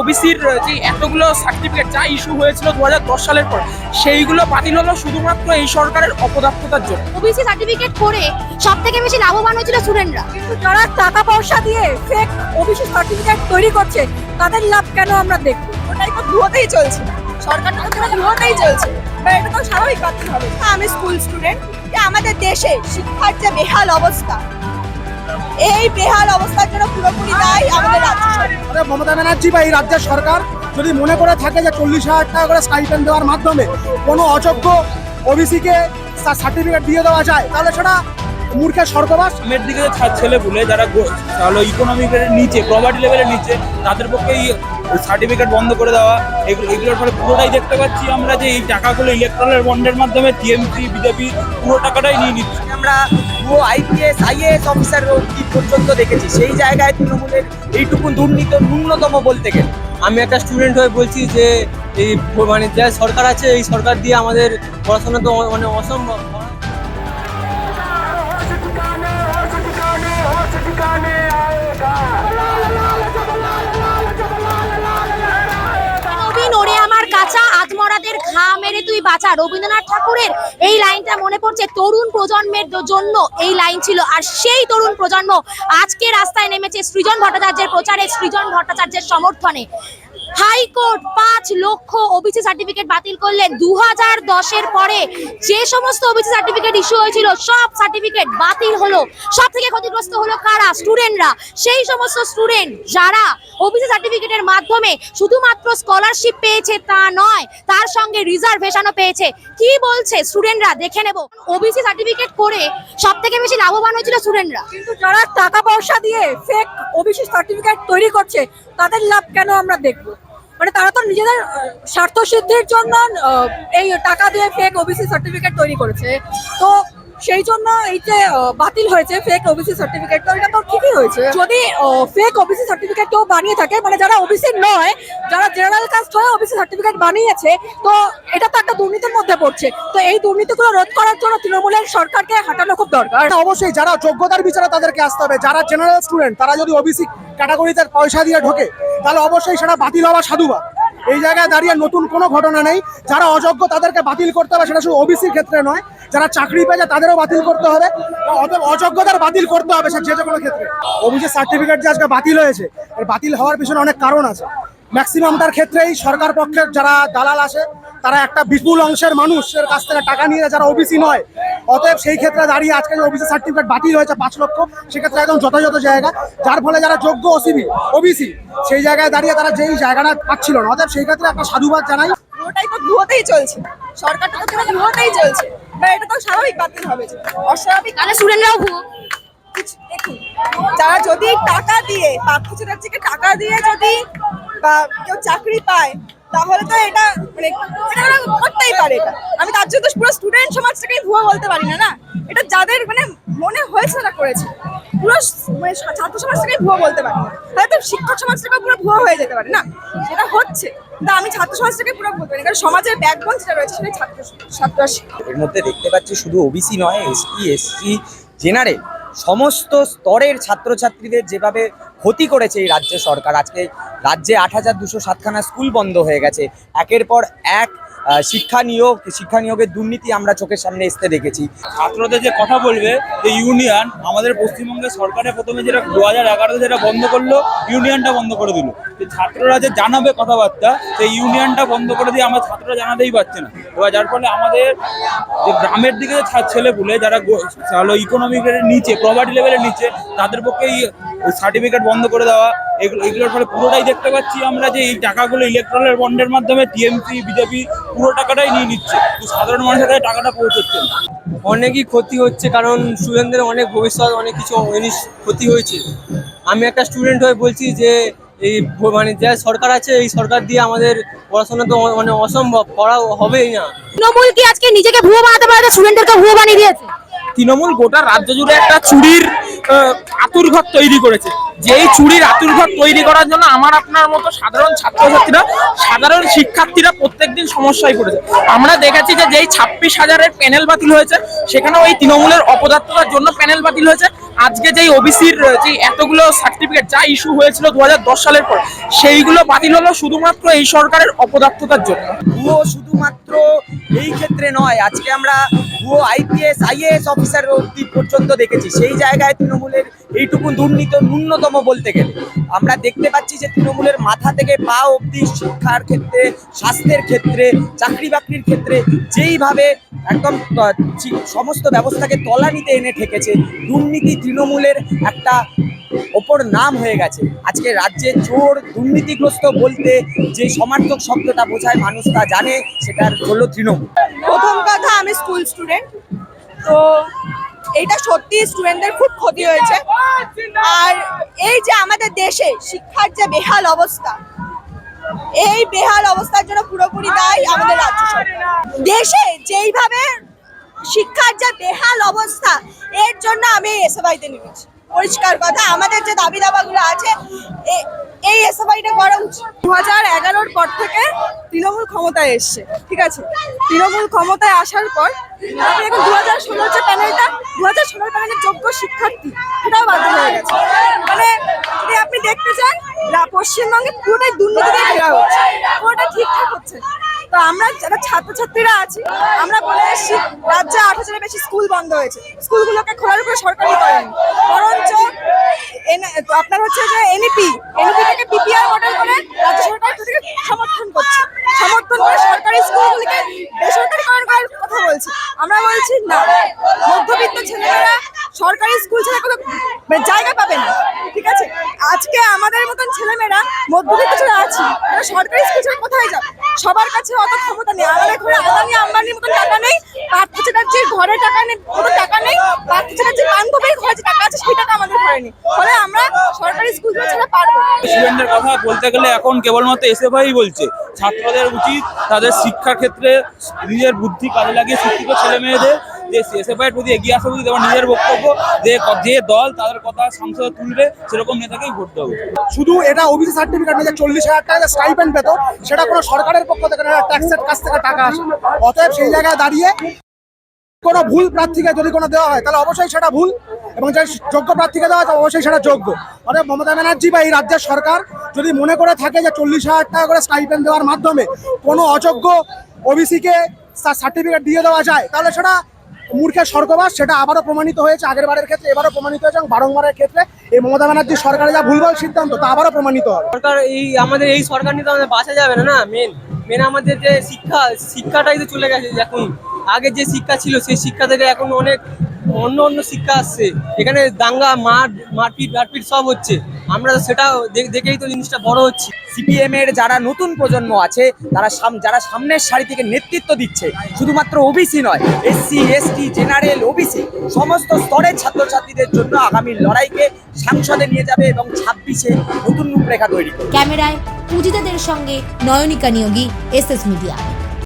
ওবিসির যে এতগুলো সার্টিফিকেট যা ইস্যু হয়েছিল দু হাজার দশ সালের পর সেইগুলো বাতিল হলো শুধুমাত্র এই সরকারের অপদার্থতার জন্য। ওবিসি সার্টিফিকেট করে সব থেকে বেশি লাভবান হয়েছিল স্টুডেন্টরা। কিন্তু যারা টাকা পয়সা দিয়ে ফেক ওবিসি সার্টিফিকেট তৈরি করছে তাদের লাভ কেন আমরা দেখব? ওটাই তো ধুয়োতেই চলছে। সরকার তো ধুয়োতেই চলছে। এটা তো স্বাভাবিক বাতিল হবে। আমি স্কুল স্টুডেন্ট আমাদের দেশে শিক্ষার যে বেহাল অবস্থা এই বেহাল অবস্থার জন্য পুরোপুরি দায়ী আমাদের রাজ্য সরকার। মমতা ব্যানার্জি বা এই রাজ্যের সরকার যদি মনে করে থাকে যে চল্লিশ হাজার টাকা করে স্টাইপেন্ড দেওয়ার মাধ্যমে কোনো অযোগ্য ওবিসিকে সার্টিফিকেট দিয়ে দেওয়া যায় তাহলে সেটা মূর্খের স্বর্গবাস। মেয়ের দিকে ছেলে বলে যারা তাহলে ইকোনমিকের নিচে প্রভার্টি লেভেলের নিচে তাদের পক্ষে এই সার্টিফিকেট বন্ধ করে দেওয়া, এগুলো এগুলোর ফলে পুরোটাই দেখতে পাচ্ছি আমরা যে এই টাকাগুলো ইলেকট্রালের বন্ডের মাধ্যমে টিএমসি বিজেপি পুরো টাকাটাই নিয়ে নিচ্ছে। আমরা পুরো আইপিএস আইএএস অফিসার অব্দি পর্যন্ত দেখেছি। সেই জায়গায় তৃণমূলের এইটুকু দুর্নীতি ন্যূনতম বলতে গেলে। আমি একটা স্টুডেন্ট হয়ে বলছি যে, এই মানে যা সরকার আছে, এই সরকার দিয়ে আমাদের পড়াশোনা তো মানে অসম্ভব। কাঁচা আত্মরাদের ঘা মেরে তুই বাঁচা। রবীন্দ্রনাথ ঠাকুরের এই লাইনটা মনে পড়ছে তরুণ প্রজন্মের জন্য এই লাইন ছিল। আর সেই তরুণ প্রজন্ম আজকে রাস্তায় নেমেছে সৃজন ভট্টাচার্যের প্রচারে, সৃজন ভট্টাচার্যের সমর্থনে। হাইকোর্ট পাঁচ লক্ষ ওবিসি সার্টিফিকেট বাতিল করলেন। দু হাজার দশের পরে যে সমস্ত ওবিসি সার্টিফিকেট ইস্যু হয়েছিল, সব সার্টিফিকেট বাতিল হলো। সব থেকে ক্ষতিগ্রস্ত হলো কারা? স্টুডেন্টরা। সেই সমস্ত স্টুডেন্ট যারা ওবিসি সার্টিফিকেটের মাধ্যমে শুধুমাত্র স্কলারশিপ পেয়েছে তা নয়, তার সঙ্গে রিজার্ভেশনও পেয়েছে। কি বলছে স্টুডেন্টরা? দেখে নেব। ওবিসি সার্টিফিকেট করে সব থেকে বেশি লাভবান হয়েছিল স্টুডেন্টরা। কিন্তু যারা টাকা পয়সা দিয়ে ফেক ওবিসি সার্টিফিকেট তৈরি করছে, তাদের লাভ কেন আমরা দেখব? মানে তারা তো নিজেদের স্বার্থ সিদ্ধির জন্য এই টাকা দিয়ে ফেক ওবিসি সার্টিফিকেট তৈরি করেছে। তো সেই জন্য এই যে বাতিল হয়েছে ফেক ওবিসি সার্টিফিকেট তো এটা তো ঠিকই হয়েছে। যদি ফেক ওবিসি সার্টিফিকেট কেউ বানিয়ে থাকে মানে যারা ওবিসি নয়, যারা জেনারেল কাস্ট হয়ে ওবিসি সার্টিফিকেট বানিয়েছে, তো এটা তো একটা দুর্নীতির মধ্যে পড়ছে। তো এই দুর্নীতিগুলো রোধ করার জন্য তৃণমূলের সরকারকে হাঁটানো খুব দরকার। অবশ্যই যারা যোগ্যতার বিচারে তাদেরকে আসতে হবে, যারা জেনারেল স্টুডেন্ট তারা যদি ওবিসি ক্যাটাগরিতে পয়সা দিয়ে ঢোকে, তাহলে অবশ্যই সেটা বাতিল হওয়া সাধুবাদ। এই জায়গায় দাঁড়িয়ে নতুন কোনো ঘটনা নেই। যারা অযোগ্য তাদেরকে বাতিল করতে হবে, সেটা শুধু ওবিসির ক্ষেত্রে নয় যারা চাকরি পেয়েছে তাদেরও বাতিল করতে হবে অতএব অযোগ্যতার বাতিল করতে হবে সে যে কোনো ক্ষেত্রে। ওবিসি সার্টিফিকেট যে আজকে বাতিল হয়েছে বাতিল হওয়ার পিছনে অনেক কারণ আছে। ম্যাক্সিমামটার ক্ষেত্রেই সরকার পক্ষের যারা দালাল আসে তারা একটা বিপুল অংশের মানুষের কাছ থেকে টাকা নিয়ে যারা ওবিসি নয়, অতএব সেই ক্ষেত্রে দাঁড়িয়ে আজকে যে ওবিসি সার্টিফিকেট বাতিল হয়েছে পাঁচ লক্ষ, সেক্ষেত্রে একদম যথাযথ জায়গা, যার ফলে যারা যোগ্য ওসিবি ওবিসি সেই জায়গায় দাঁড়িয়ে তারা যেই জায়গাটা পাচ্ছিল না। অতএব সেই ক্ষেত্রে একটা সাধুবাদ জানাই। পুরোটাই তো ধুয়োতেই চলছে। সরকার তো ধুয়োতেই চলছে। এবার এটা তো স্বাভাবিক বাতিল হবে অস্বাভাবিক তাহলে স্টুডেন্টরাও ভুয়ো। দেখুন যারা যদি টাকা দিয়ে পার্থ চ্যাটার্জিকে টাকা দিয়ে যদি বা কেউ চাকরি পায় তাহলে তো এটা মানে এটা করতেই পারে এটা। আমি তার জন্য পুরো স্টুডেন্ট সমাজটাকেই ভুয়া বলতে পারি না না? এটা যাদের মানে মনে হয়েছে তারা করেছে। পুরো মানে ছাত্র সমাজটাকেই ভুয়া বলতে পারি না। তাহলে তো শিক্ষক সমাজটাকে পুরো ভুয়া হয়ে যেতে পারে না? সেটা হচ্ছে। কিন্তু আমি ছাত্র সমাজটাকে পুরো বলতে পারি কারণ সমাজের ব্যাকবোন যেটা রয়েছে সেটা ছাত্র ছাত্র এর মধ্যে দেখতে পাচ্ছি শুধু ওবিসি নয় এসটি এসসি জেনারেল সমস্ত স্তরের ছাত্রছাত্রীদের যেভাবে ক্ষতি করেছে এই রাজ্য সরকার। আজকে রাজ্যে আট হাজার দুশো সাতখানা স্কুল বন্ধ হয়ে গেছে। একের পর এক শিক্ষা নিয়োগ, শিক্ষা নিয়োগের দুর্নীতি আমরা চোখের সামনে আসতে দেখেছি। ছাত্রদের যে কথা বলবে, যে ইউনিয়ন আমাদের পশ্চিমবঙ্গের সরকারের প্রথমে যেটা দু হাজার এগারোতে যেটা বন্ধ করল, ইউনিয়নটা বন্ধ করে দিল। ছাত্ররা যে জানাবে কথাবার্তা, সেই ইউনিয়নটা বন্ধ করে দিয়ে আমার ছাত্ররা জানাতেই পারছে না। এবার যার ফলে আমাদের যে গ্রামের দিকে যে ছেলেপুলে যারা তাহলে ইকোনমিকের নিচে প্রভার্টি লেভেলের নিচে, তাদের পক্ষে সার্টিফিকেট বন্ধ করে দেওয়া এগুলো এগুলোর ফলে পুরোটাই দেখতে পাচ্ছি আমরা যে এই টাকাগুলো ইলেকট্রালের বন্ডের মাধ্যমে টিএমসি বিজেপি পুরো টাকাটাই নিয়ে নিচ্ছে। তো সাধারণ মানুষের কাছে টাকাটা পৌঁছচ্ছে না। অনেকই ক্ষতি হচ্ছে কারণ স্টুডেন্টদের অনেক ভবিষ্যৎ অনেক কিছু জিনিস ক্ষতি হয়েছে। আমি একটা স্টুডেন্ট হয়ে বলছি যে এই মানে যা সরকার আছে এই সরকার দিয়ে আমাদের পড়াশোনা তো মানে অসম্ভব করা হবেই না। তৃণমূল কি আজকে নিজেকে ভুয়ো বানাতে পারে স্টুডেন্টদেরকে ভুয়ো বানিয়ে দিয়েছে? তৃণমূল গোটা রাজ্য জুড়ে একটা চুরির আতুরঘর তৈরি করেছে। যেই চুরির আতুরঘর তৈরি করার জন্য আমার আপনার মতো সাধারণ ছাত্রছাত্রীরা, সাধারণ শিক্ষার্থীরা প্রত্যেকদিন সমস্যায় পড়েছে। আমরা দেখেছি যে যেই ছাব্বিশ হাজারের প্যানেল বাতিল হয়েছে, সেখানেও ওই তৃণমূলের অপদার্থতার জন্য প্যানেল বাতিল হয়েছে। আজকে যেই ওবিসির, যে এতগুলো সার্টিফিকেট, যা ইস্যু হয়েছিল দু হাজার দশ সালের পর, সেইগুলো বাতিল হলো শুধুমাত্র এই সরকারের অপদার্থতার জন্য। শুধুমাত্র এই ক্ষেত্রে নয়। আজকে আমরা ভুয়ো আইপিএস আইএএস অফিসার অব্দি পর্যন্ত দেখেছি। সেই জায়গায় তৃণমূলের এইটুকু দুর্নীতি ন্যূনতম বলতে গেলে। আমরা দেখতে পাচ্ছি যে তৃণমূলের মাথা থেকে পা অব্দি শিক্ষার ক্ষেত্রে, স্বাস্থ্যের ক্ষেত্রে চাকরি বাকরির ক্ষেত্রে যেইভাবে একদম সমস্ত ব্যবস্থাকে তলানিতে এনে ঠেকেছে। দুর্নীতি তৃণমূলের একটা ওপর নাম হয়ে গেছে। আজকে রাজ্যে চোর, দুর্নীতিগ্রস্ত বলতে যে সমার্থক শব্দটা বোঝায় মানুষ তা জানে সেটা হলো তৃণমূল। প্রথম কথা, আমি স্কুল স্টুডেন্ট তো এইটা সত্যি স্টুডেন্টদের খুব ক্ষতি হয়েছে। আর এই যে আমাদের দেশে শিক্ষার যে বেহাল অবস্থা এই বেহাল অবস্থার জন্য পুরোপুরি দায়ী আমাদের রাজ্য দেশে যেইভাবে শিক্ষার যে বেহাল অবস্থা, এর জন্য আমি এসএফআইতে নেমেছি। পরিষ্কার কথা, আমাদের যে দাবি দাবাগুলো আছে এই এসএফআইটা করা উচিত। দু হাজার এগারোর পর থেকে তৃণমূল ক্ষমতায় এসছে, ঠিক আছে? তৃণমূল ক্ষমতায় আসার পর দু হাজার ষোলোর যে প্যানেলটা দু হাজার ষোলোর প্যানেলের যোগ্য শিক্ষার্থী, সেটাও বাতিল হয়ে গেছে। মানে যদি আপনি দেখতে চান পশ্চিমবঙ্গে পুরোটাই দুর্নীতিতে ঘেরা হচ্ছে পুরোটা ঠিকঠাক হচ্ছে। তো আমরা যারা ছাত্রছাত্রীরা আছি, আমরা বলে এসেছি, রাজ্যে আট হাজারের বেশি স্কুল বন্ধ হয়েছে। স্কুলগুলোকে খোলার উপরে সরকারই করেনি। বরঞ্চ আপনার হচ্ছে যে এনইপি এনইপি থেকে পিপিআর মডেল করে রাজ্য সরকার তাদেরকে সমর্থন করছে সমর্থন করে সরকারি স্কুলগুলিকে বেসরকারিকরণ করার কথা বলছে। আমরা বলছি, না, মধ্যবিত্ত ছেলেমেয়েরা সরকারি স্কুল ছেড়ে কোনো জায়গা পাবে না, ঠিক আছে? আজকে আমাদের মতন ছেলেমেয়েরা মধ্যবিত্ত ছেলে আছি সরকারি স্কুল ছেড়ে কোথায় যাবে সবার কাছে অত ক্ষমতা নেই আমাদের ঘরে আদানি আম্বানির মতন টাকা নেই পার্থ চ্যাটার্জির ঘরে টাকা নেই কোনো টাকা নেই পার্থ চ্যাটার্জির বান্ধবীর ঘরে যে টাকা আছে সেই টাকা আমাদের ঘরে নেই ফলে আমরা সরকারি স্কুলগুলো ছাড়া পারব কথা বলতে গেলে এখন কেবলমাত্র এসএফআই বলছে। ছাত্রদের উচিত তাদের শিক্ষার ক্ষেত্রে নিজের বুদ্ধি কাজে লাগিয়ে শিক্ষিত ছেলে মেয়েদের যে এসএফআই এর প্রতি এগিয়ে আসা উচিত এবং নিজের বক্তব্য যে যে দল তাদের কথা সংসদে তুলবে, সেরকম নেতাকেই ভোট দেওয়া শুধু এটা ওবিসি সার্টিফিকেট না চল্লিশ হাজার টাকা স্টাইপেন্ড পেত, সেটা কোনো সরকারের পক্ষ থেকে না ট্যাক্সের কাছ থেকে টাকা আসে। অতএব সেই জায়গায় দাঁড়িয়ে কোনো ভুল প্রার্থীকে যদি কোনো দেওয়া হয়, তাহলে অবশ্যই সেটা ভুল এবং যে যোগ্য প্রার্থীকে দেওয়া হয় অবশ্যই সেটা যোগ্য। অতএব মমতা ব্যানার্জি বা এই রাজ্যের সরকার যদি মনে করে থাকে যে চল্লিশ হাজার টাকা করে স্টাইপেন্ড দেওয়ার মাধ্যমে কোনো অযোগ্য ওবিসিকে সার্টিফিকেট দিয়ে দেওয়া যায়, তাহলে সেটা মূর্খের স্বর্গবাস, সেটা আবারও প্রমাণিত হয়েছে, আগের বারের ক্ষেত্রে, এবারও প্রমাণিত হয়েছে এবং বারংবারের ক্ষেত্রে এই মমতা ব্যানার্জির সরকারের যা ভুলভাল সিদ্ধান্ত, তা আবারও প্রমাণিত হবে। সরকার এই, আমাদের এই সরকার নিয়ে তো আমাদের বাঁচা যাবে না না মেন মেন আমাদের যে শিক্ষা, শিক্ষাটাই তো চলে গেছে এখন আগে যে শিক্ষা ছিল সেই শিক্ষা থেকে এখন অনেক অন্য অন্য শিক্ষা আসছে। এখানে দাঙ্গা মার মারপিট মারপিট সব হচ্ছে। আমরা সেটা দেখেই তো জিনিসটা বড় হচ্ছে। সিপিএম এর যারা নতুন প্রজন্ম আছে তারা সাম- যারা সামনের সারি থেকে নেতৃত্ব দিচ্ছে শুধুমাত্র ওবিসি নয় এসসি এসটি জেনারেল ওবিসি সমস্ত স্তরের ছাত্রছাত্রীদের জন্য আগামী লড়াইকে সাংসদে নিয়ে যাবে এবং ছাব্বিশে নতুন রূপরেখা তৈরি ক্যামেরায় পূজিতাদের সঙ্গে Nayanika Niyogi S S media.